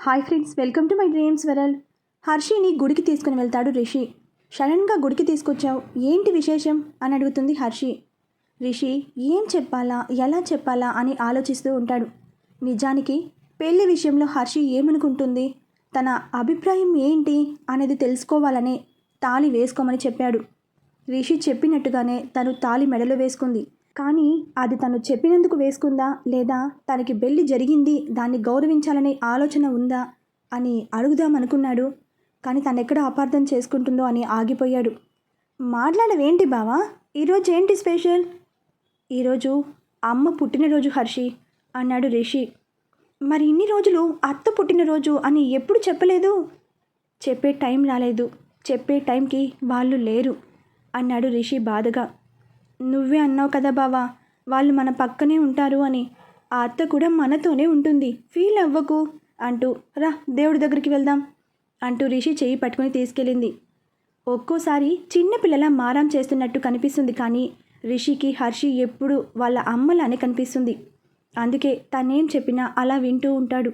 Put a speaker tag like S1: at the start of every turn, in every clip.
S1: Hi friends welcome to my dreams వెరల్ Harshini గుడికి తీసుకుని వెళ్తాడు రిషి. సడన్గా గుడికి తీసుకొచ్చావు ఏంటి విశేషం? అని అడుగుతుంది హర్షి. రిషి ఏం చెప్పాలా ఎలా చెప్పాలా అని ఆలోచిస్తూ ఉంటాడు. నిజానికి పెళ్ళి విషయంలో హర్షి ఏమనుకుంటుంది? తన అభిప్రాయం ఏంటి అనేది తెలుసుకోవాలనే తాళి వేసుకోమని చెప్పాడు. రిషి చెప్పినట్టుగానే తను తాళి మెడలో వేసుకుంది. కానీ అది తను చెప్పినందుకు వేసుకుందా లేదా తనకి పెళ్ళి జరిగింది దాన్ని గౌరవించాలనే ఆలోచన ఉందా అని అడుగుదామనుకున్నాడు కానీ తను ఎక్కడ అపార్థం చేసుకుంటుందో అని ఆగిపోయాడు. మాట్లాడవేంటి బావా? ఈరోజు ఏంటి స్పెషల్? ఈరోజు అమ్మ పుట్టినరోజు హర్షి అన్నాడు రిషి. మరి ఇన్ని రోజులు అత్త పుట్టినరోజు అని ఎప్పుడు చెప్పలేదు? చెప్పే టైం రాలేదు. చెప్పే టైంకి వాళ్ళు లేరు అన్నాడు రిషి బాధగా. నువ్వే అన్నావు కదా బావా వాళ్ళు మన పక్కనే ఉంటారు అని. ఆ అత్త కూడా మనతోనే ఉంటుంది. ఫీల్ అవ్వకు. అంటూ రా దేవుడి దగ్గరికి వెళ్దాం. అంటూ రిషి చెయ్యి పట్టుకుని తీసుకెళ్ళింది. ఒక్కోసారి చిన్నపిల్లల మారం చేస్తున్నట్టు కనిపిస్తుంది కానీ రిషికి హర్షి ఎప్పుడు వాళ్ళ అమ్మలానే కనిపిస్తుంది. అందుకే తనేం చెప్పినా అలా వింటూ ఉంటాడు.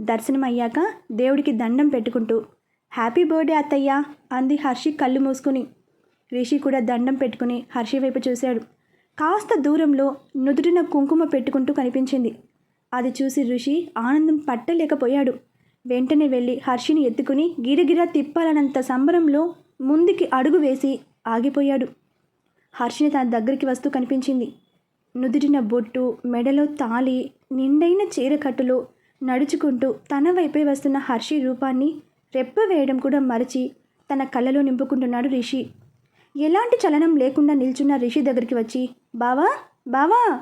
S1: దర్శనం అయ్యాక దేవుడికి దండం పెట్టుకుంటూ హ్యాపీ బర్త్డే అత్తయ్య అంది హర్షి కళ్ళు మూసుకుని. రిషి కూడా దండం పెట్టుకుని హర్షి వైపు చూశాడు. కాస్త దూరంలో నుదుటిన కుంకుమ పెట్టుకుంటూ కనిపించింది. అది చూసి ఋషి ఆనందం పట్టలేకపోయాడు. వెంటనే వెళ్ళి హర్షిని ఎత్తుకుని గిరగిరా తిప్పాలన్నంత సంబరంలో ముందుకి అడుగు వేసి ఆగిపోయాడు. హర్షిని తన దగ్గరికి వస్తూ కనిపించింది. నుదుటిన బొట్టు మెడలో తాళి నిండైన చీరకట్టులో నడుచుకుంటూ తన వైపే వస్తున్న హర్షి రూపాన్ని రెప్ప వేయడం కూడా మరచి తన కళ్ళలో నింపుకుంటున్నాడు రిషి. ఎలాంటి చలనం లేకుండా నిల్చున్న రిషి దగ్గరికి వచ్చి బావా బావా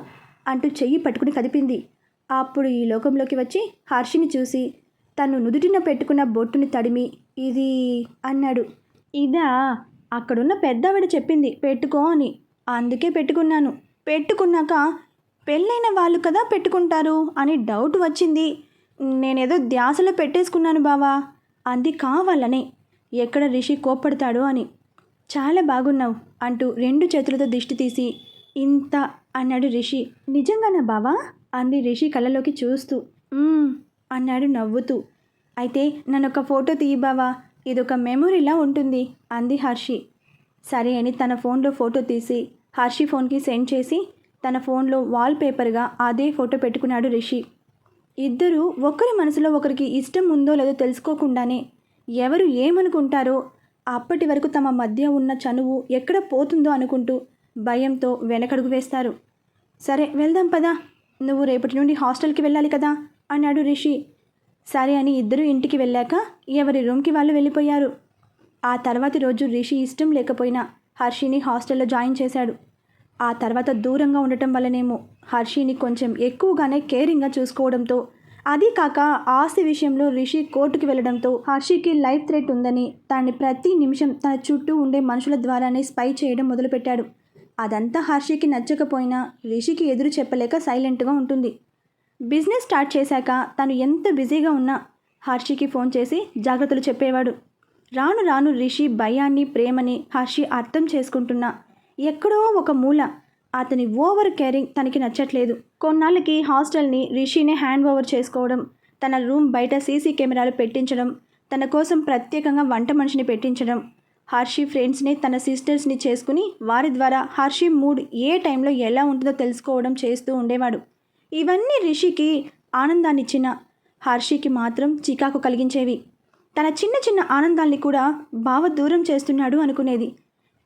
S1: అంటూ చెయ్యి పట్టుకుని కదిపింది. అప్పుడు ఈ లోకంలోకి వచ్చి హర్షిని చూసి తను నుదుటిన పెట్టుకున్న బొట్టుని తడిమి ఇది అన్నాడు. ఇదా అక్కడున్న పెద్దవిడ చెప్పింది పెట్టుకో అని. అందుకే పెట్టుకున్నాను. పెట్టుకున్నాక పెళ్ళైన వాళ్ళు కదా పెట్టుకుంటారు అని డౌట్ వచ్చింది. నేనేదో ధ్యాసలో పెట్టేసుకున్నాను బావా అంది కావాలనే. ఎక్కడ రిషి కోప్పడతాడో అని. చాలా బాగున్నావు అంటూ రెండు చేతులతో దిష్టి తీసి ఇంత అన్నాడు రిషి. నిజంగానా బావా? అంది రిషి కళ్ళలోకి చూస్తూ. అన్నాడు నవ్వుతూ. అయితే నన్ను ఒక ఫోటో తీయి బావా ఇదొక మెమొరీలా ఉంటుంది అంది హర్షి. సరే అని తన ఫోన్లో ఫోటో తీసి హర్షి ఫోన్కి సెండ్ చేసి తన ఫోన్లో వాల్పేపర్గా అదే ఫోటో పెట్టుకున్నాడు రిషి. ఇద్దరూ ఒకరి మనసులో ఒకరికి ఇష్టం ఉందో లేదో తెలుసుకోకుండానే ఎవరు ఏమనుకుంటారో అప్పటి వరకు తమ మధ్య ఉన్న చనువు ఎక్కడ పోతుందో అనుకుంటూ భయంతో వెనకడుగు వేస్తారు. సరే వెళ్దాం పదా. నువ్వు రేపటి నుండి హాస్టల్కి వెళ్ళాలి కదా? అన్నాడు రిషి. సరే అని ఇద్దరు ఇంటికి వెళ్ళాక ఎవరి రూమ్కి వాళ్ళు వెళ్ళిపోయారు. ఆ తర్వాతి రోజు రిషి ఇష్టం లేకపోయినా హర్షిని హాస్టల్లో జాయిన్ చేశాడు. ఆ తర్వాత దూరంగా ఉండటం వల్లనేమో హర్షిని కొంచెం ఎక్కువగానే కేరింగ్గా చూసుకోవడంతో అది కాక ఆస్తి విషయంలో రిషి కోర్టుకి వెళ్ళడంతో హర్షికి లైఫ్ థ్రెట్ ఉందని తనని ప్రతి నిమిషం తన చుట్టూ ఉండే మనుషుల ద్వారానే స్పై చేయడం మొదలుపెట్టాడు. అదంతా హర్షికి నచ్చకపోయినా రిషికి ఎదురు చెప్పలేక సైలెంట్గా ఉంటుంది. బిజినెస్ స్టార్ట్ చేశాక తను ఎంత బిజీగా ఉన్నా హర్షికి ఫోన్ చేసి జాగ్రత్తలు చెప్పేవాడు. రాను రాను రిషి భయాన్ని ప్రేమని హర్షి అర్థం చేసుకుంటున్నా. ఎక్కడో ఒక మూల అతని ఓవర్ కేరింగ్ తనకి నచ్చట్లేదు. కొన్నాళ్ళకి హాస్టల్ని రిషినే హ్యాండ్ ఓవర్ చేసుకోవడం తన రూమ్ బయట సీసీ కెమెరాలు పెట్టించడం తన కోసం ప్రత్యేకంగా వంట మనిషిని పెట్టించడం హర్షి ఫ్రెండ్స్ని తన సిస్టర్స్ని చేసుకుని వారి ద్వారా హర్షి మూడ్ ఏ టైంలో ఎలా ఉంటుందో తెలుసుకోవడం చేస్తూ ఉండేవాడు. ఇవన్నీ రిషికి ఆనందాన్నిచ్చిన. హర్షికి మాత్రం చికాకు కలిగించేవి. తన చిన్న చిన్న ఆనందాల్ని కూడా బావ దూరం చేస్తున్నాడు అనుకునేది.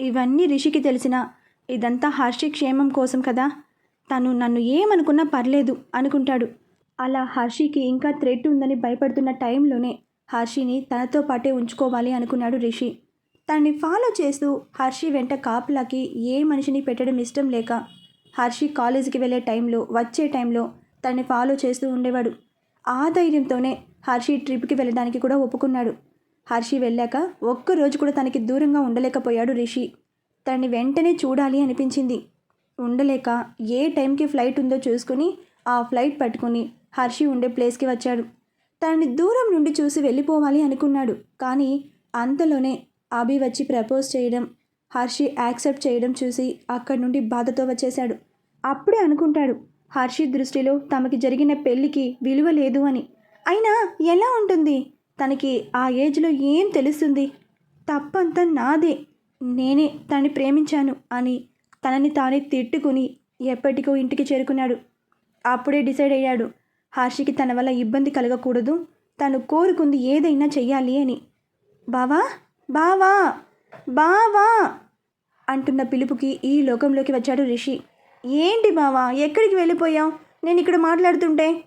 S1: ఇవన్నీ రిషికి తెలిసిన ఇదంతా హర్షి క్షేమం కోసం కదా? తను నన్ను ఏమనుకున్నా పర్లేదు అనుకుంటాడు. అలా హర్షికి ఇంకా థ్రెట్ ఉందని భయపడుతున్న టైంలోనే హర్షిని తనతో పాటే ఉంచుకోవాలి అనుకున్నాడు రిషి. తనని ఫాలో చేస్తూ హర్షి వెంట కాపులాకి ఏ మనిషిని పెట్టడం ఇష్టం లేక హర్షి కాలేజీకి వెళ్ళే టైంలో వచ్చే టైంలో తనని ఫాలో చేస్తూ ఉండేవాడు. ఆ ధైర్యంతోనే హర్షి ట్రిప్కి వెళ్ళడానికి కూడా ఒప్పుకున్నాడు. హర్షి వెళ్ళాక ఒక్కరోజు కూడా తనకి దూరంగా ఉండలేకపోయాడు రిషి. తనని వెంటనే చూడాలి అనిపించింది. ఉండలేక ఏ టైంకి ఫ్లైట్ ఉందో చూసుకుని ఆ ఫ్లైట్ పట్టుకుని హర్షి ఉండే ప్లేస్కి వచ్చాడు. తనని దూరం నుండి చూసి వెళ్ళిపోవాలి అనుకున్నాడు. కానీ అంతలోనే అభి వచ్చి ప్రపోజ్ చేయడం హర్షి యాక్సెప్ట్ చేయడం చూసి అక్కడి నుండి బాధతో వచ్చేశాడు. అప్పుడే అనుకుంటాడు హర్షి దృష్టిలో తమకి జరిగిన పెళ్ళికి విలువ లేదు అని. అయినా ఎలా ఉంటుంది? తనకి ఆ ఏజ్లో ఏం తెలుస్తుంది? తప్పంతా నాదే. నేనే తనని ప్రేమించాను అని తనని తానే తిట్టుకుని ఎప్పటికో ఇంటికి చేరుకున్నాడు. అప్పుడే డిసైడ్ అయ్యాడు. హర్షికి తన వల్ల ఇబ్బంది కలగకూడదు. తను కోరుకుంది ఏదైనా చెయ్యాలి అని. బావా బావా బావా అంటున్న పిలుపుకి ఈ లోకంలోకి వచ్చాడు రిషి. ఏంటి బావా ఎక్కడికి వెళ్ళిపోయావు? నేను ఇక్కడ మాట్లాడుతుంటే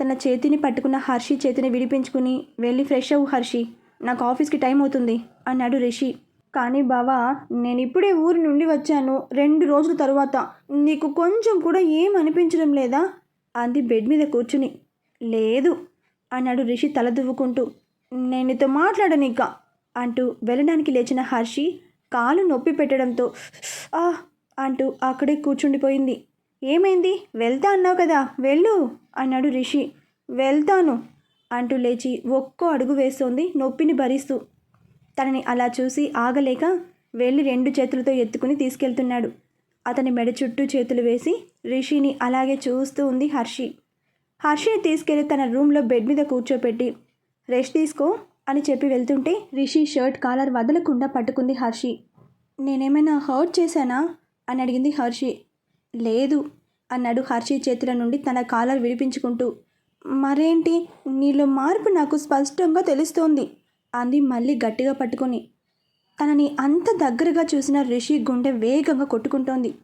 S1: తన చేతిని పట్టుకున్న హర్షి చేతిని విడిపించుకుని వెళ్ళి ఫ్రెష్ అవ్వు హర్షి. నాకు ఆఫీస్కి టైం అవుతుంది అన్నాడు రిషి. కానీ బావా నేను ఇప్పుడే ఊరి నుండి వచ్చాను. రెండు రోజుల తరువాత. నీకు కొంచెం కూడా ఏం అనిపించడం లేదా? అంది బెడ్ మీద కూర్చుని. లేదు అన్నాడు రిషి తల దువ్వుకుంటూ నేను నీతో మాట్లాడనిక అంటూ వెళ్ళడానికి లేచిన హర్షి కాలు నొప్పి పెట్టడంతో ఆ అంటూ అక్కడే కూర్చుండిపోయింది. ఏమైంది? వెళ్తా అన్నావు కదా వెళ్ళు అన్నాడు రిషి. వెళ్తాను అంటూ లేచి ఒక్కో అడుగు వేస్తోంది నొప్పిని భరిస్తూ. తనని అలా చూసి ఆగలేక వెళ్ళి రెండు చేతులతో ఎత్తుకుని తీసుకెళ్తున్నాడు. అతని మెడ చుట్టూ చేతులు వేసి రిషిని అలాగే చూస్తూ ఉంది హర్షి. హర్షిని తీసుకెళ్ళి తన రూమ్లో బెడ్ మీద కూర్చోపెట్టి రెస్ట్ తీసుకో అని చెప్పి వెళ్తుంటే రిషి షర్ట్ కాలర్ వదలకుండా పట్టుకుంది హర్షి. నేనేమైనా హర్ట్ చేశానా? అని అడిగింది హర్షి. లేదు అన్నాడు హర్షి చేతుల నుండి తన కాలర్ విడిపించుకుంటూ. మరేంటి? నీలో మార్పు నాకు స్పష్టంగా తెలుస్తోంది. అంది మళ్ళీ గట్టిగా పట్టుకొని తనని అంత దగ్గరగా చూసిన రిషి గుండె వేగంగా కొట్టుకుంటోంది.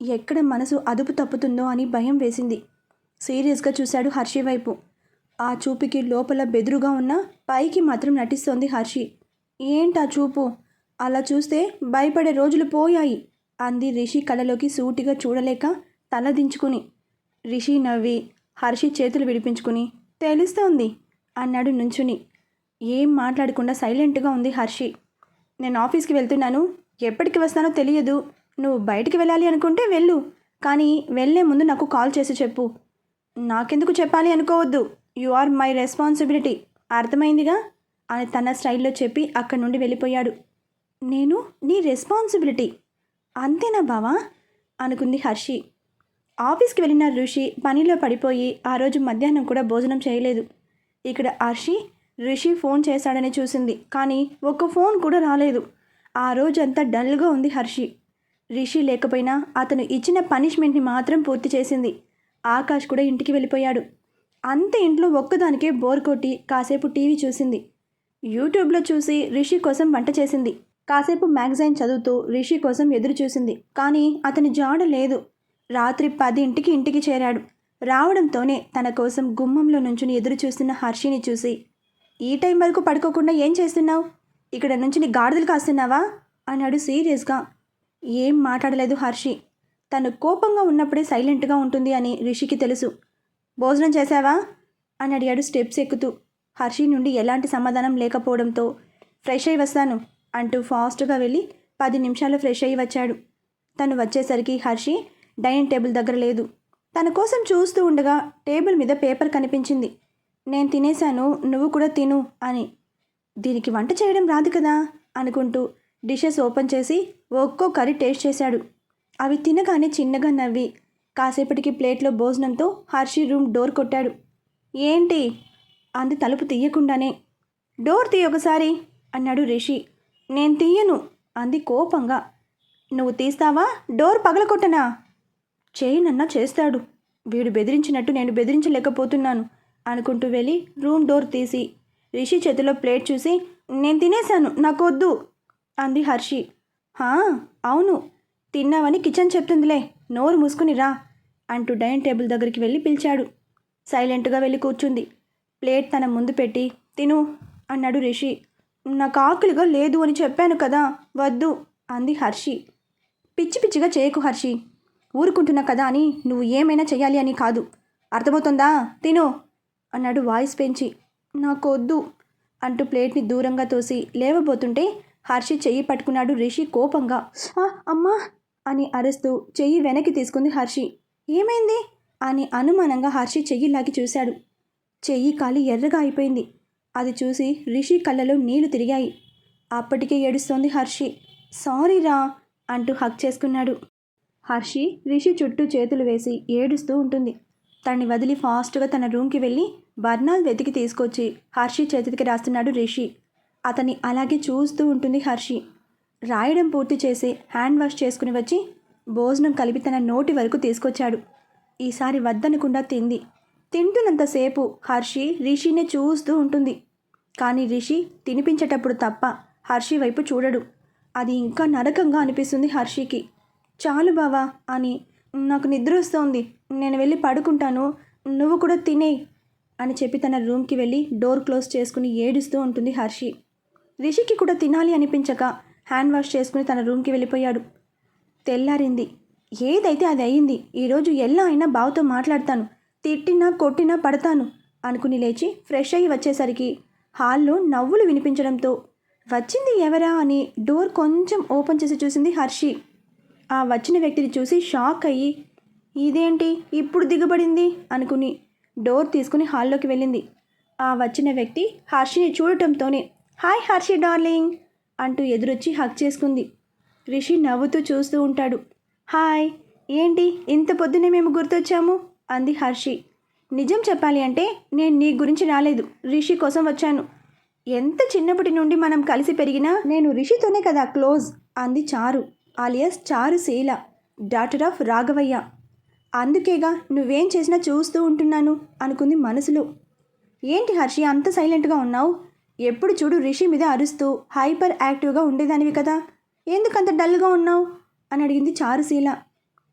S1: ఎక్కడ మనసు అదుపు తప్పుతుందో అని భయం వేసింది. సీరియస్గా చూశాడు హర్షి వైపు. ఆ చూపుకి లోపల బెదురుగా ఉన్న పైకి మాత్రం నటిస్తోంది హర్షి. ఏంటా చూపు? అలా చూస్తే భయపడే రోజులు పోయాయి అంది రిషి కళ్ళలోకి సూటిగా చూడలేక తల దించుకుని. రిషి నవ్వి హర్షి చేతులు విడిపించుకుని తెలుస్తోంది అన్నాడు నుంచుని. ఏం మాట్లాడకుండా సైలెంట్గా ఉంది హర్షి. నేను ఆఫీస్కి వెళ్తున్నాను. ఎప్పటికి వస్తానో తెలియదు. నువ్వు బయటికి వెళ్ళాలి అనుకుంటే వెళ్ళు. కానీ వెళ్ళే ముందు నాకు కాల్ చేసి చెప్పు. నాకెందుకు చెప్పాలి అనుకోవద్దు. You are my responsibility. అర్థమైందిగా? అని తన స్టైల్లో చెప్పి అక్కడి నుండి వెళ్ళిపోయాడు. నేను నీ రెస్పాన్సిబిలిటీ. అంతేనా బావా? అనుకుంది హర్షి. ఆఫీస్కి వెళ్ళిన ఋషి పనిలో పడిపోయి ఆ రోజు మధ్యాహ్నం కూడా భోజనం చేయలేదు. ఇక్కడ హర్షి రిషి ఫోన్ చేశాడని చూసింది. కానీ ఒక్క ఫోన్ కూడా రాలేదు. ఆ రోజంతా డల్గా ఉంది హర్షి. రిషి లేకపోయినా అతను ఇచ్చిన పనిష్మెంట్ని మాత్రం పూర్తి చేసింది. ఆకాష్ కూడా ఇంటికి వెళ్ళిపోయాడు. అంత ఇంట్లో ఒక్కదానికే బోర్ కొట్టి కాసేపు టీవీ చూసింది. యూట్యూబ్లో చూసి రిషి కోసం వంట చేసింది. కాసేపు మ్యాగజైన్ చదువుతూ రిషి కోసం ఎదురు చూసింది. కానీ అతని జాడ లేదు. రాత్రి పదింటికి ఇంటికి చేరాడు. రావడంతోనే తన కోసం గుమ్మంలో నుంచుని ఎదురు చూస్తున్న హర్షిని చూసి ఈ టైం వరకు పడుకోకుండా ఏం చేస్తున్నావు? ఇక్కడ నుంచి నీ గాడిదలు కాస్తున్నావా? అన్నాడు సీరియస్గా. ఏం మాట్లాడలేదు హర్షి. తను కోపంగా ఉన్నప్పుడే సైలెంట్గా ఉంటుంది అని రిషికి తెలుసు. భోజనం చేశావా? అని అడిగాడు స్టెప్స్ ఎక్కుతూ. హర్షి నుండి ఎలాంటి సమాధానం లేకపోవడంతో ఫ్రెష్ అయి వస్తాను అంటూ ఫాస్ట్గా వెళ్ళి పది నిమిషాలు ఫ్రెష్ అయ్యి వచ్చాడు. తను వచ్చేసరికి హర్షి డైనింగ్ టేబుల్ దగ్గర లేదు. తన కోసం చూస్తూ ఉండగా టేబుల్ మీద పేపర్ కనిపించింది. నేను తినేశాను నువ్వు కూడా తిను అని. దీనికి వంట చేయడం రాదు కదా అనుకుంటూ డిషెస్ ఓపెన్ చేసి ఒక్కో కర్రీ టేస్ట్ చేశాడు. అవి తినగానే చిన్నగా నవ్వి కాసేపటికి ప్లేట్లో భోజనంతో హర్షి రూమ్ డోర్ కొట్టాడు. ఏంటి? అంది తలుపు తీయకుండానే. డోర్ తీయ ఒకసారి అన్నాడు రిషి. నేను తీయను అంది కోపంగా. నువ్వు తీస్తావా? డోర్ పగలకొట్టనా చేయనన్నా చేస్తాడు. వీడు బెదిరించినట్టు నేను బెదిరించలేకపోతున్నాను. అనుకుంటూ వెళ్ళి రూమ్ డోర్ తీసి రిషి చేతిలో ప్లేట్ చూసి నేను తినేశాను నాకు వద్దు అంది హర్షి. హా అవును తిన్నావని కిచెన్ చెప్తుందిలే నోరు మూసుకుని రా అంటూ డైనింగ్ టేబుల్ దగ్గరికి వెళ్ళి పిలిచాడు. సైలెంట్గా వెళ్ళి కూర్చుంది. ప్లేట్ తన ముందు పెట్టి తిను అన్నాడు రిషి. నాకు ఆకలిగా లేదు అని చెప్పాను కదా వద్దు అంది హర్షి. పిచ్చి పిచ్చిగా చేయకు హర్షి. ఊరుకుంటున్నా కదా అని నువ్వు ఏమైనా చేయాలి అని కాదు. అర్థమవుతుందా? తిను అన్నాడు వాయిస్ పెంచి. నాకు వద్దు అంటూ ప్లేట్ని దూరంగా తోసి లేవబోతుంటే హర్షి చెయ్యి పట్టుకున్నాడు రిషి కోపంగా. అమ్మా అని అరుస్తూ చెయ్యి వెనక్కి తీసుకుంది హర్షి. ఏమైంది? అని అనుమానంగా హర్షి చెయ్యి లాగి చూశాడు. చెయ్యి కాలి ఎర్రగా అయిపోయింది. అది చూసి రిషి కళ్ళలో నీళ్ళు తిరిగాయి. అప్పటికే ఏడుస్తోంది హర్షి. సారీ రా అంటూ హక్ చేసుకున్నాడు. హర్షి రిషి చుట్టూ చేతులు వేసి ఏడుస్తూ ఉంటుంది. తనని వదిలి ఫాస్ట్గా తన రూమ్కి వెళ్ళి బర్నాల్ వెతికి తీసుకొచ్చి హర్షి చేతికి రాస్తున్నాడు రిషి. అతన్ని అలాగే చూస్తూ ఉంటుంది హర్షి. రాయడం పూర్తి చేసి హ్యాండ్ వాష్ చేసుకుని వచ్చి భోజనం కలిపి తన నోటి వరకు తీసుకొచ్చాడు. ఈసారి వద్దనకుండా తింది. తింటున్నంతసేపు హర్షి రిషినే చూస్తూ ఉంటుంది. కానీ రిషి తినిపించేటప్పుడు తప్ప హర్షి వైపు చూడడు. అది ఇంకా నరకంగా అనిపిస్తుంది హర్షికి. చాలు బావా అని నాకు నిద్ర వస్తోంది. నేను వెళ్ళి పడుకుంటాను. నువ్వు కూడా తినేయి అని చెప్పి తన రూమ్కి వెళ్ళి డోర్ క్లోజ్ చేసుకుని ఏడుస్తూ ఉంటుంది హర్షి. రిషికి కూడా తినాలి అనిపించక హ్యాండ్ వాష్ చేసుకుని తన రూమ్కి వెళ్ళిపోయాడు. తెల్లారింది. ఏదైతే అది అయింది ఈరోజు ఎలా అయినా బావతో మాట్లాడతాను. తిట్టినా కొట్టినా పడతాను అనుకుని లేచి ఫ్రెష్ అయ్యి వచ్చేసరికి హాల్లో నవ్వులు వినిపించడంతో వచ్చింది ఎవరా? అని డోర్ కొంచెం ఓపెన్ చేసి చూసింది హర్షి. ఆ వచ్చిన వ్యక్తిని చూసి షాక్ అయ్యి ఇదేంటి? ఇప్పుడు దిగబడింది? అనుకుని డోర్ తీసుకుని హాల్లోకి వెళ్ళింది. ఆ వచ్చిన వ్యక్తి హర్షిని చూడటంతోనే హాయ్ హర్షి డార్లింగ్ అంటూ ఎదురొచ్చి హక్ చేసుకుంది. రిషి నవ్వుతూ చూస్తూ ఉంటాడు. హాయ్ ఏంటి? ఇంత పొద్దునే మేము గుర్తొచ్చాము? అంది హర్షి. నిజం చెప్పాలి అంటే నేను నీ గురించి రాలేదు. రిషి కోసం వచ్చాను. ఎంత చిన్నప్పటి నుండి మనం కలిసి పెరిగినా నేను రిషితోనే కదా క్లోజ్ అంది చారు. ఆలియస్ చారు శీల డాటర్ ఆఫ్ రాఘవయ్య. అందుకేగా నువ్వేం చేసినా చూస్తూ ఉంటున్నాను అనుకుంది మనసులో. ఏంటి హర్షి అంత సైలెంట్గా ఉన్నావు? ఎప్పుడు చూడు రిషి మీద అరుస్తూ హైపర్ యాక్టివ్గా ఉండేదానివి కదా. ఎందుకంత డల్గా ఉన్నావు? అని అడిగింది చారుశీల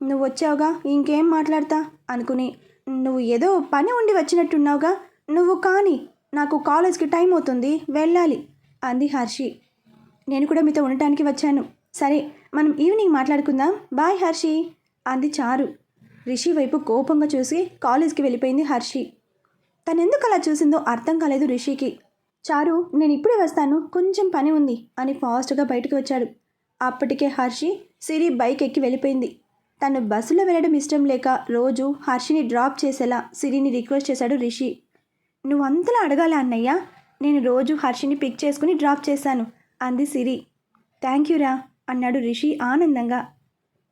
S1: నువ్వు వచ్చావుగా ఇంకేం మాట్లాడతా? అనుకుని. నువ్వు ఏదో పని ఉండి వచ్చినట్టున్నావుగా. నువ్వు కానీ నాకు కాలేజ్కి టైం అవుతుంది వెళ్ళాలి అంది హర్షి. నేను కూడా మీతో ఉండటానికి వచ్చాను. సరే మనం ఈవినింగ్ మాట్లాడుకుందాం. బాయ్ హర్షి. అంది చారు. రిషి వైపు కోపంగా చూసి కాలేజ్కి వెళ్ళిపోయింది హర్షి. తనెందుకు అలా చూసిందో అర్థం కాలేదు రిషికి. చారు నేను ఇప్పుడే వస్తాను. కొంచెం పని ఉంది అని ఫాస్ట్గా బయటకు వచ్చాడు. అప్పటికే హర్షి సిరి బైక్ ఎక్కి వెళ్ళిపోయింది. తను బస్సులో వెళ్ళడం ఇష్టం లేక రోజు హర్షిని డ్రాప్ చేసేలా సిరిని రిక్వెస్ట్ చేశాడు రిషి. నువ్వు అంతలా అడగాల అన్నయ్య? నేను రోజు హర్షిని పిక్ చేసుకుని డ్రాప్ చేశాను అంది సిరి. థ్యాంక్ యూ రా. అన్నాడు రిషి ఆనందంగా.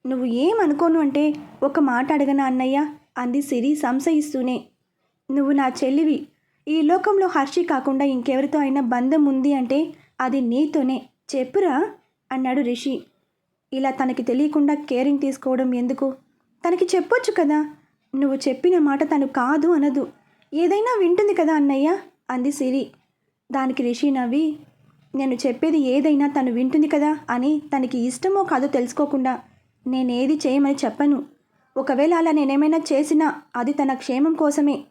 S1: నువ్వు ఏమనుకోను అంటే ఒక మాట అడగనా అన్నయ్య? అంది సిరి సంశయిస్తూనే. నువ్వు నా చెల్లివి. ఈ లోకంలో హర్షి కాకుండా ఇంకెవరితో అయినా బంధం ఉంది అంటే అది నీతోనే. చెప్పురా? అన్నాడు రిషి. ఇలా తనకి తెలియకుండా కేరింగ్ తీసుకోవడం ఎందుకు? తనకి చెప్పొచ్చు కదా. నువ్వు చెప్పిన మాట తను కాదు అనదు. ఏదైనా వింటుంది కదా అన్నయ్య? అంది సిరి. దానికి రిషి నవ్వి నేను చెప్పేది ఏదైనా తను వింటుంది కదా అని తనకి ఇష్టమో కాదో తెలుసుకోకుండా నేనేది చేయమని చెప్పను. ఒకవేళ అలా నేనేమైనా చేసినా అది తన క్షేమం కోసమే.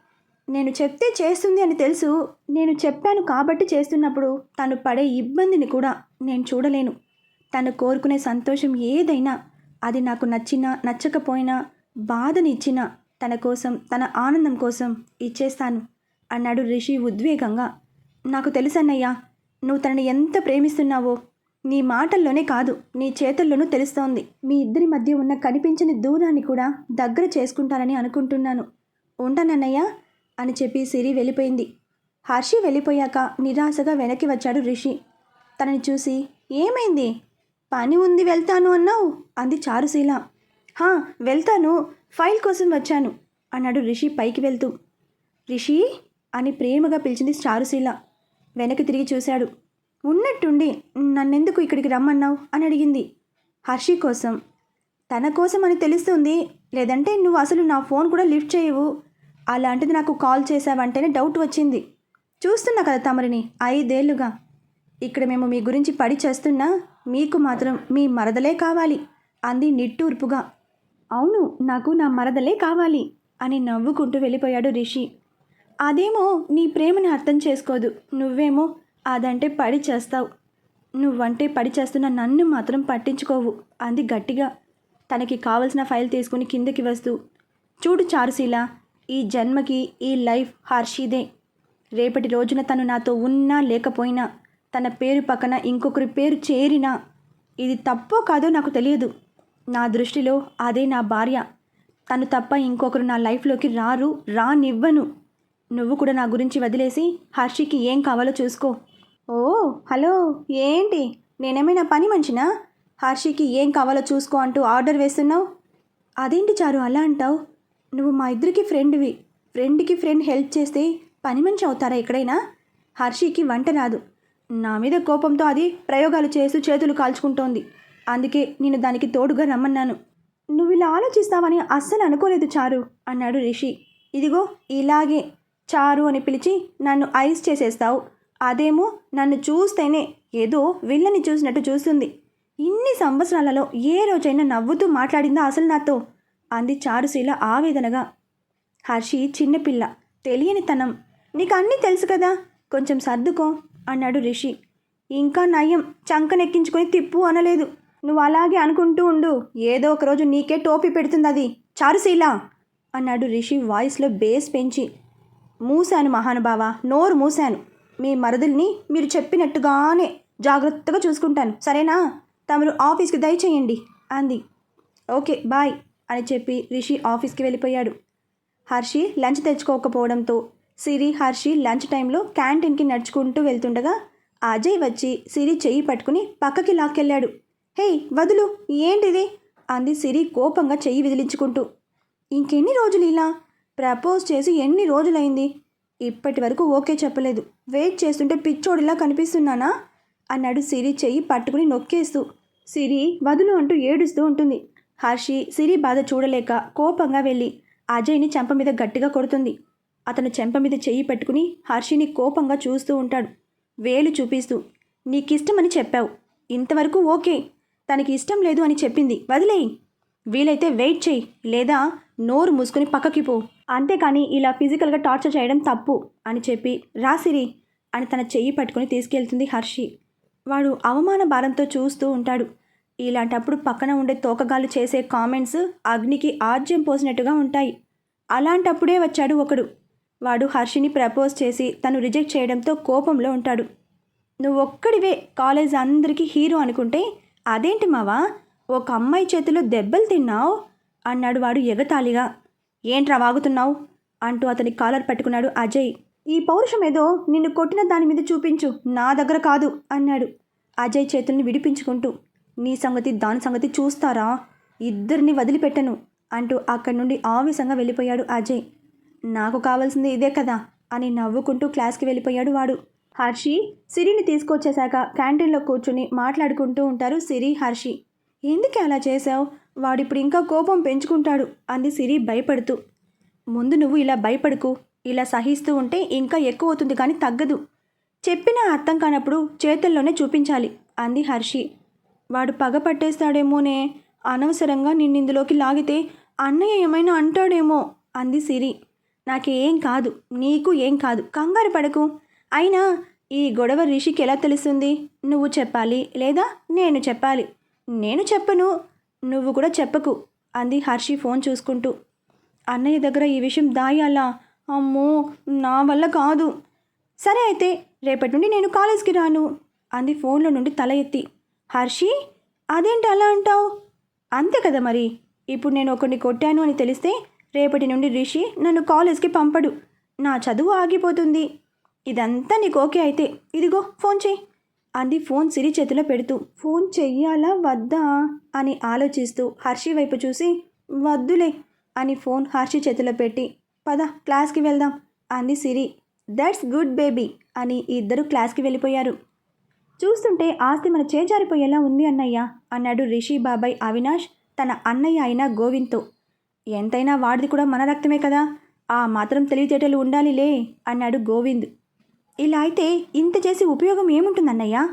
S1: నేను చెప్తే చేస్తుంది అని తెలుసు. నేను చెప్పాను కాబట్టి చేస్తున్నప్పుడు తను పడే ఇబ్బందిని కూడా నేను చూడలేను. తను కోరుకునే సంతోషం ఏదైనా అది నాకు నచ్చినా నచ్చకపోయినా బాధని ఇచ్చినా తన కోసం తన ఆనందం కోసం ఇచ్చేస్తాను అన్నాడు రిషి ఉద్వేగంగా. నాకు తెలుసన్నయ్యా నువ్వు తనని ఎంత ప్రేమిస్తున్నావో నీ మాటల్లోనే కాదు నీ చేతుల్లోనూ తెలుస్తోంది. మీ ఇద్దరి మధ్య ఉన్న కనిపించని దూరాన్ని కూడా దగ్గర చేసుకుంటానని అనుకుంటున్నాను. ఉంటానన్నయ్య అని చెప్పి సిరి వెళ్ళిపోయింది. హర్షి వెళ్ళిపోయాక నిరాశగా వెనక్కి వచ్చాడు రిషి. తనని చూసి ఏమైంది? పని ఉంది వెళ్తాను అన్నావు? అంది చారుశీల. హా వెళ్తాను. ఫైల్ కోసం వచ్చాను అన్నాడు రిషి పైకి వెళ్తూ. రిషి? అని ప్రేమగా పిలిచింది చారుశీల. వెనక్కి తిరిగి చూశాడు. ఉన్నట్టుండి నన్నెందుకు ఇక్కడికి రమ్మన్నావు? అని అడిగింది. హర్షి కోసం. తన కోసం అని తెలుస్తుంది. లేదంటే నువ్వు అసలు నా ఫోన్ కూడా లిఫ్ట్ చేయవు. అలాంటిది నాకు కాల్ చేసావంటేనే డౌట్ వచ్చింది. చూస్తున్నా కదా తమరిని ఐదేళ్ళుగా. ఇక్కడ మేము మీ గురించి పడి చేస్తున్నా మీకు మాత్రం మీ మరదలే కావాలి అంది నిట్టూర్పుగా. అవును నాకు నా మరదలే కావాలి అని నవ్వుకుంటూ వెళ్ళిపోయాడు రిషి. అదేమో నీ ప్రేమని అర్థం చేసుకోదు. నువ్వేమో అదంటే పడి చేస్తావు. నువ్వంటే పడి చేస్తున్న నన్ను మాత్రం పట్టించుకోవు. అంది గట్టిగా. తనకి కావలసిన ఫైల్ తీసుకుని కిందకి వస్తూ చూడు చారుశీల ఈ జన్మకి ఈ లైఫ్ హర్షిదే. రేపటి రోజున తను నాతో ఉన్నా లేకపోయినా తన పేరు పక్కన ఇంకొకరి పేరు చేరినా ఇది తప్పో కాదో నాకు తెలియదు. నా దృష్టిలో అదే నా భార్య. తను తప్ప ఇంకొకరు నా లైఫ్లోకి రారు రానివ్వను. నువ్వు కూడా నా గురించి వదిలేసి హర్షికి ఏం కావాలో చూసుకో. ఓ హలో ఏంటి? నేనేమైనా పని మంచినా హర్షికి ఏం కావాలో చూసుకో అంటూ ఆర్డర్ వేస్తున్నావు? అదేంటి చారు అలా అంటావు? నువ్వు మా ఇద్దరికి ఫ్రెండ్వి. ఫ్రెండ్కి ఫ్రెండ్ హెల్ప్ చేస్తే పని మంచి అవుతారా ఎక్కడైనా? హర్షికి వంట రాదు. నా మీద కోపంతో అది ప్రయోగాలు చేస్తూ చేతులు కాల్చుకుంటోంది. అందుకే నేను దానికి తోడుగా రమ్మన్నాను. నువ్వు ఇలా ఆలోచిస్తావని అస్సలు అనుకోలేదు చారు అన్నాడు రిషి. ఇదిగో ఇలాగే. చారు అని పిలిచి నన్ను ఐస్ చేసేస్తావు. అదేమో నన్ను చూస్తేనే ఏదో విల్లని చూసినట్టు చూస్తుంది. ఇన్ని సంవత్సరాలలో ఏ రోజైనా నవ్వుతూ మాట్లాడిందా అసలు నాతో? అంది చారుశీల ఆవేదనగా. హర్షి చిన్నపిల్ల తెలియనితనం. నీకు అన్నీ తెలుసు కదా కొంచెం సర్దుకో అన్నాడు రిషి. ఇంకా నయం చంకనెక్కించుకొని తిప్పు అనలేదు. నువ్వు అలాగే అనుకుంటూ ఉండు ఏదో ఒక రోజు నీకే టోపీ పెడుతుంది అది చారుశీల అన్నాడు రిషి వాయిస్లో బేస్ పెంచి. మూశాను మహానుభావ నోరు మూశాను. మీ మరుదుల్ని మీరు చెప్పినట్టుగానే జాగ్రత్తగా చూసుకుంటాను. సరేనా? తమరు ఆఫీస్కి దయచేయండి అంది. ఓకే బాయ్ అని చెప్పి రిషి ఆఫీస్కి వెళ్ళిపోయాడు. హర్షి లంచ్ తెచ్చుకోకపోవడంతో సిరి హర్షి లంచ్ టైంలో క్యాంటీన్కి నడుచుకుంటూ వెళ్తుండగా అజయ్ వచ్చి సిరి చెయ్యి పట్టుకుని పక్కకి లాక్కెళ్ళాడు. హేయ్ వదులు ఏంటిది? అంది సిరి కోపంగా చెయ్యి విదిలించుకుంటూ. ఇంకెన్ని రోజులు ఇలా ప్రపోజ్ చేసి ఎన్ని రోజులైంది? ఇప్పటి వరకు ఓకే చెప్పలేదు. వెయిట్ చేస్తుంటే పిచ్చోడిలా కనిపిస్తున్నానా? అన్నాడు సిరి చెయ్యి పట్టుకుని నొక్కేస్తూ. సిరి వదులు అంటూ ఏడుస్తూ ఉంటుంది. హర్షి సిరి బాధ చూడలేక కోపంగా వెళ్ళి అజయ్ని చెంప మీద గట్టిగా కొడుతుంది. అతను చెంప మీద చెయ్యి పెట్టుకుని హర్షిని కోపంగా చూస్తూ ఉంటాడు. వేలు చూపిస్తూ నీకిష్టమని చెప్పావు. ఇంతవరకు ఓకే. తనకి ఇష్టం లేదు అని చెప్పింది. వదిలేయి. వీలైతే వెయిట్ చేయి లేదా నోరు మూసుకుని పక్కకి పో. అంతేకాని ఇలా ఫిజికల్గా టార్చర్ చేయడం తప్పు అని చెప్పి రాసిరి అని తన చెయ్యి పట్టుకుని తీసుకెళ్తుంది హర్షి. వాడు అవమాన భారంతో చూస్తూ ఉంటాడు. ఇలాంటప్పుడు పక్కన ఉండే తోకగాళ్ళు చేసే కామెంట్స్ అగ్నికి ఆజ్యం పోసినట్టుగా ఉంటాయి. అలాంటప్పుడే వచ్చాడు ఒకడు. వాడు హర్షిని ప్రపోజ్ చేసి తను రిజెక్ట్ చేయడంతో కోపంలో ఉంటాడు. నువ్వు ఒక్కడివే కాలేజ్ అందరికీ హీరో అనుకుంటే అదేంటి మావా? ఒక అమ్మాయి చేతిలో దెబ్బలు తిన్నావు? అన్నాడు వాడు ఎగతాళిగా. ఏంట్రా వాగుతున్నావు? అంటూ అతని కాలర్ పట్టుకున్నాడు అజయ్. ఈ పౌరుషం ఏదో నిన్ను కొట్టిన దాని మీద చూపించు నా దగ్గర కాదు అన్నాడు అజయ్ చేతుల్ని విడిపించుకుంటూ. నీ సంగతి దాని సంగతి చూస్తారా? ఇద్దరిని వదిలిపెట్టను అంటూ అక్కడి నుండి ఆవేశంగా వెళ్ళిపోయాడు అజయ్. నాకు కావాల్సింది ఇదే కదా అని నవ్వుకుంటూ క్లాస్కి వెళ్ళిపోయాడు వాడు. హర్షి సిరిని తీసుకొచ్చేశాక క్యాంటీన్లో కూర్చుని మాట్లాడుకుంటూ ఉంటారు సిరి హర్షి. ఎందుకు అలా చేశావు? వాడిప్పుడు ఇంకా కోపం పెంచుకుంటాడు అంది సిరి భయపడుతూ. ముందు నువ్వు ఇలా భయపడుకు. ఇలా సహిస్తూ ఉంటే ఇంకా ఎక్కువ అవుతుంది కానీ తగ్గదు. చెప్పిన అర్థం కానప్పుడు చేతుల్లోనే చూపించాలి అంది హర్షి. వాడు పగ పట్టేస్తాడేమోనే? అనవసరంగా నిన్నిందులోకి లాగితే అన్నయ్య ఏమైనా అంటాడేమో అంది సిరి. నాకేం కాదు. నీకు ఏం కాదు. కంగారు పడకు. అయినా ఈ గొడవ రిషికి ఎలా తెలుస్తుంది? నువ్వు చెప్పాలి లేదా నేను చెప్పాలి? నేను చెప్పను నువ్వు కూడా చెప్పకు అంది హర్షి ఫోన్ చూసుకుంటూ. అన్నయ్య దగ్గర ఈ విషయం దాయాలా? అమ్మో నా వల్ల కాదు. సరే అయితే రేపటి నుండి నేను కాలేజ్కి రాను అంది ఫోన్లో నుండి తల ఎత్తి. హర్షి అదేంటి అలా అంటావు? అంతే కదా మరి ఇప్పుడు నేను ఒకరిని కొట్టాను అని తెలిస్తే రేపటి నుండి రిషి నన్ను కాలేజ్కి పంపడు నా చదువు ఆగిపోతుంది. ఇదంతా నీకు ఓకే అయితే ఇదిగో ఫోన్ చేయి. అంది ఫోన్ సిరి చేతిలో పెడుతూ. ఫోన్ చెయ్యాలా వద్దా? అని ఆలోచిస్తూ హర్షి వైపు చూసి వద్దులే అని ఫోన్ హర్షి చేతిలో పెట్టి. పద క్లాస్కి వెళ్దాం అంది సిరి. దట్స్ గుడ్ బేబీ అని ఇద్దరు క్లాస్కి వెళ్ళిపోయారు. చూస్తుంటే ఆస్తి మన చేజారిపోయేలా ఉంది అన్నయ్య అన్నాడు రిషి బాబాయ్ అవినాష్ తన అన్నయ్య అయిన గోవింద్తో. ఎంతైనా వాడిది కూడా మన రక్తమే కదా ఆ మాత్రం తెలివితేటలు ఉండాలిలే అన్నాడు గోవింద్. ఇలా అయితే ఇంత చేసి ఉపయోగం ఏముంటుందన్నయ్యా?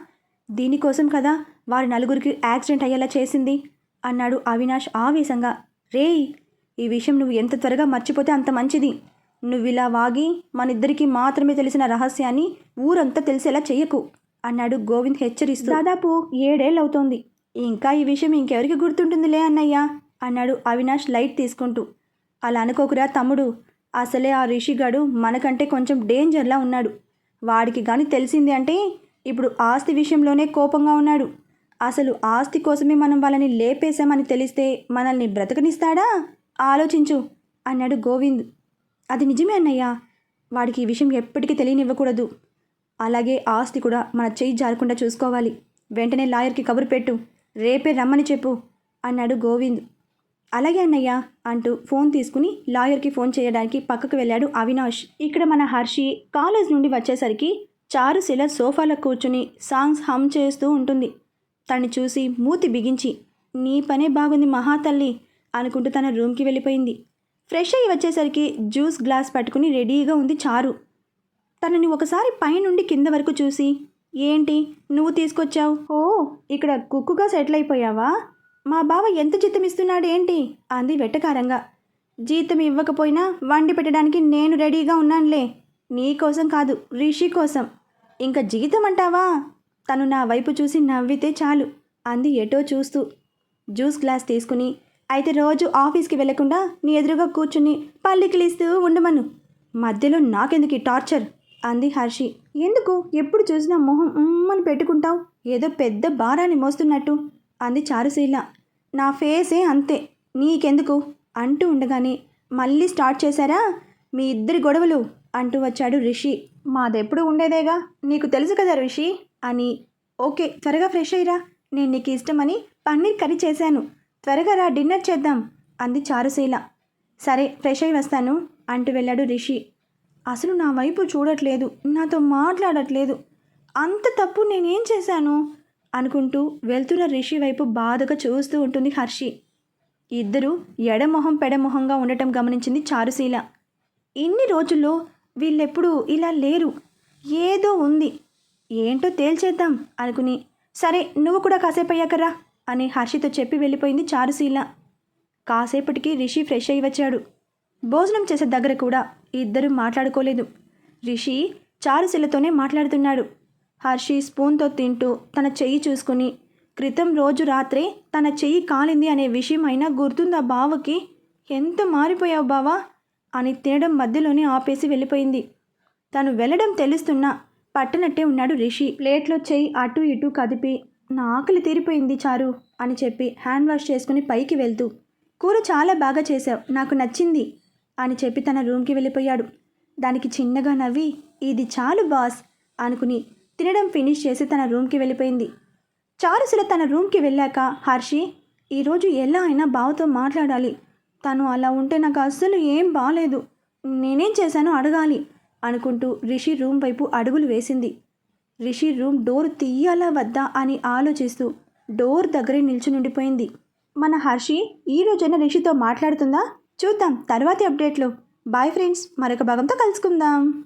S1: దీనికోసం కదా వారి నలుగురికి యాక్సిడెంట్ అయ్యేలా చేసింది అన్నాడు అవినాష్ ఆవేశంగా. రేయ్ ఈ విషయం నువ్వు ఎంత త్వరగా మర్చిపోతే అంత మంచిది. నువ్వు ఇలా వాగి మనిద్దరికీ మాత్రమే తెలిసిన రహస్యాన్ని ఊరంతా తెలిసేలా చెయ్యకు అన్నాడు గోవింద్ హెచ్చరిస్తూ. దాదాపు ఏడేళ్ళవుతోంది. ఇంకా ఈ విషయం ఇంకెవరికి గుర్తుంటుందిలే అన్నయ్య అన్నాడు అవినాష్ లైట్ తీసుకుంటూ. అలా అనుకోకురా తమ్ముడు అసలే ఆ రిషిగాడు మనకంటే కొంచెం డేంజర్లా ఉన్నాడు. వాడికి కానీ తెలిసింది అంటే ఇప్పుడు ఆస్తి విషయంలోనే కోపంగా ఉన్నాడు. అసలు ఆస్తి కోసమే మనం వాళ్ళని లేపేశామని తెలిస్తే మనల్ని బ్రతకనిస్తాడా? ఆలోచించు అన్నాడు గోవింద్. అది నిజమే అన్నయ్య. వాడికి ఈ విషయం ఎప్పటికీ తెలియనివ్వకూడదు. అలాగే ఆస్తి కూడా మన చేయి జారకుండా చూసుకోవాలి. వెంటనే లాయర్కి కబురు పెట్టు. రేపే రమ్మని చెప్పు అన్నాడు గోవింద్. అలాగే అన్నయ్య అంటూ ఫోన్ తీసుకుని లాయర్కి ఫోన్ చేయడానికి పక్కకు వెళ్ళాడు అవినాష్. ఇక్కడ మన హర్షి కాలేజ్ నుండి వచ్చేసరికి చారు శిల సోఫాలో కూర్చుని సాంగ్స్ హమ్ చేస్తూ ఉంటుంది. తను చూసి మూతి బిగించి నీ పనే బాగుంది మహాతల్లి అనుకుంటూ తన రూమ్కి వెళ్ళిపోయింది. ఫ్రెష్ అయ్యి వచ్చేసరికి జ్యూస్ గ్లాస్ పట్టుకుని రెడీగా ఉంది చారు. తనని ఒకసారి పైనుండి కింద వరకు చూసి ఏంటి నువ్వు తీసుకొచ్చావు? ఓ ఇక్కడ కుక్కుగా సెటిల్ అయిపోయావా? మా బావ ఎంత జీతం ఇస్తున్నాడు ఏంటి? అంది వెట్టకారంగా జీతం ఇవ్వకపోయినా వండి పెట్టడానికి నేను రెడీగా ఉన్నానులే. నీ కోసం కాదు రిషి కోసం. ఇంకా జీతం అంటావా? తను నా వైపు చూసి నవ్వితే చాలు అంది ఎటో చూస్తూ. జ్యూస్ గ్లాస్ తీసుకుని అయితే రోజు ఆఫీస్కి వెళ్ళకుండా నీ ఎదురుగా కూర్చుని పల్లికిలిస్తూ ఉండమను. మధ్యలో నాకెందుకు ఈ టార్చర్? అంది హర్షి. ఎందుకు? ఎప్పుడు చూసినా మొహం ఉమ్మని పెట్టుకుంటావు. ఏదో పెద్ద భారాన్ని మోస్తున్నట్టు. అంది చారుశీల. నా ఫేసే అంతే. నీకెందుకు? అంటూ ఉండగానే మళ్ళీ స్టార్ట్ చేశారా? మీ ఇద్దరి గొడవలు? అంటూ వచ్చాడు రిషి. మాదెప్పుడు ఉండేదేగా? నీకు తెలుసు కదా రిషి? అని. ఓకే త్వరగా ఫ్రెష్ అయ్యిరా. నేను నీకు ఇష్టమని పన్నీర్ కర్రీ చేశాను. త్వరగా రా డిన్నర్ చేద్దాం అంది చారుశీల. సరే ఫ్రెష్ అయి వస్తాను అంటూ వెళ్ళాడు రిషి. అసలు నా వైపు చూడట్లేదు. నాతో మాట్లాడట్లేదు. అంత తప్పు నేనేం చేశాను? అనుకుంటూ వెళ్తున్న రిషి వైపు బాధగా చూస్తూ ఉంటుంది హర్షి. ఇద్దరూ ఎడమొహం పెడమొహంగా ఉండటం గమనించింది చారుశీల. ఇన్ని రోజుల్లో వీళ్ళెప్పుడు ఇలా లేరు. ఏదో ఉంది. ఏంటో తేల్చేద్దాం అనుకుని సరే నువ్వు కూడా కాసేపు అయ్యాకరా అని హర్షితో చెప్పి వెళ్ళిపోయింది చారుశీల. కాసేపటికి రిషి ఫ్రెష్ అయి వచ్చాడు. భోజనం చేసే దగ్గర కూడా ఇద్దరు మాట్లాడుకోలేదు. రిషి చారుశీలతోనే మాట్లాడుతున్నాడు. హర్షి స్పూన్తో తింటూ తన చెయ్యి చూసుకుని క్రితం రోజు రాత్రే తన చెయ్యి కాలింది అనే విషయం అయినా గుర్తుందా బావకి? ఎంత మారిపోయావు బావా? అని తినడం మధ్యలోనే ఆపేసి వెళ్ళిపోయింది. తను వెళ్ళడం తెలుస్తున్నా పట్టనట్టే ఉన్నాడు రిషి. ప్లేట్లో చెయ్యి అటు ఇటు కదిపి నా ఆకలి తీరిపోయింది చారు అని చెప్పి హ్యాండ్ వాష్ చేసుకుని పైకి వెళ్తూ కూర చాలా బాగా చేశావు నాకు నచ్చింది అని చెప్పి తన రూమ్కి వెళ్ళిపోయాడు. దానికి చిన్నగా నవ్వి ఇది చాలు బాస్ అనుకుని తినడం ఫినిష్ చేసి తన రూమ్కి వెళ్ళిపోయింది. చారుసుల తన రూమ్కి వెళ్ళాక హర్షి ఈరోజు ఎలా అయినా బావతో మాట్లాడాలి. తను అలా ఉంటే నాకు అస్సలు ఏం బాలేదు. నేనేం చేశానో అడగాలి అనుకుంటూ రిషి రూమ్ వైపు అడుగులు వేసింది. రిషి రూమ్ డోర్ తీయాలా వద్దా అని ఆలోచిస్తూ డోర్ దగ్గరే నిల్చునుండిపోయింది మన హర్షి ఈ రోజైనా రిషితో మాట్లాడుతుందా? చూద్దాం తర్వాతి అప్డేట్లు. బాయ్ ఫ్రెండ్స్ మరొక భాగంతో కలుసుకుందాం.